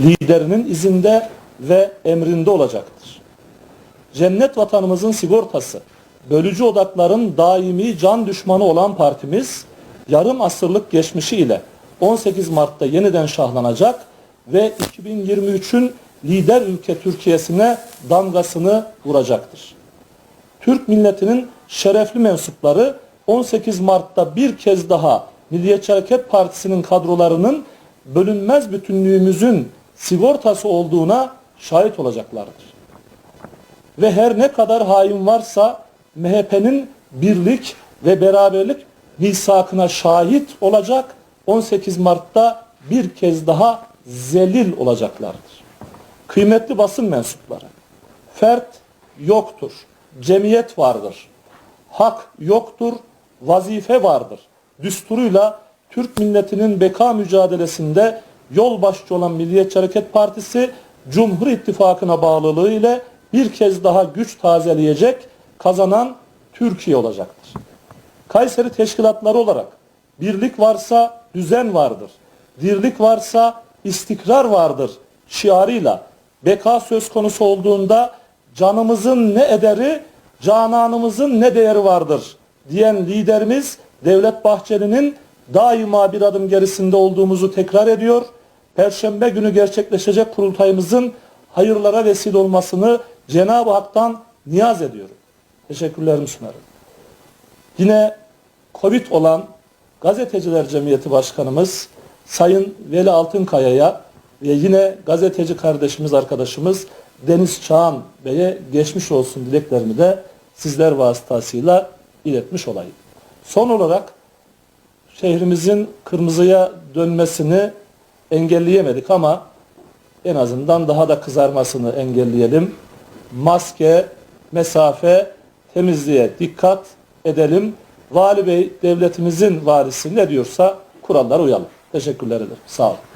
liderinin izinde ve emrinde olacaktır. Cennet vatanımızın sigortası, bölücü odakların daimi can düşmanı olan partimiz, yarım asırlık geçmişi ile 18 Mart'ta yeniden şahlanacak ve 2023'ün lider ülke Türkiye'sine damgasını vuracaktır. Türk milletinin şerefli mensupları 18 Mart'ta bir kez daha Milliyetçi Hareket Partisi'nin kadrolarının bölünmez bütünlüğümüzün sigortası olduğuna şahit olacaklardır. Ve her ne kadar hain varsa MHP'nin birlik ve beraberlik misakına şahit olacak 18 Mart'ta bir kez daha zelil olacaklardır. Kıymetli basın mensupları, fert yoktur, cemiyet vardır. Hak yoktur, vazife vardır. Düsturuyla Türk milletinin beka mücadelesinde yol başçı olan Milliyetçi Hareket Partisi Cumhur İttifakı'na bağlılığı ile bir kez daha güç tazeleyecek, kazanan Türkiye olacaktır. Kayseri teşkilatları olarak birlik varsa düzen vardır. Dirlik varsa istikrar vardır şiarıyla beka söz konusu olduğunda canımızın ne ederi, cananımızın ne değeri vardır diyen liderimiz Devlet Bahçeli'nin daima bir adım gerisinde olduğumuzu tekrar ediyor. Perşembe günü gerçekleşecek kurultayımızın hayırlara vesile olmasını Cenab-ı Hak'tan niyaz ediyorum. Teşekkürlerimi sunarım. Yine Covid olan Gazeteciler Cemiyeti Başkanımız Sayın Veli Altınkaya'ya ve yine gazeteci kardeşimiz arkadaşımız Deniz Çağan Bey'e geçmiş olsun dileklerimi de sizler vasıtasıyla iletmiş olayım. Son olarak şehrimizin kırmızıya dönmesini engelleyemedik ama en azından daha da kızarmasını engelleyelim. Maske, mesafe, temizliğe dikkat edelim. Vali Bey devletimizin varisi ne diyorsa kurallara uyalım. Teşekkürler ederim. Sağ olun.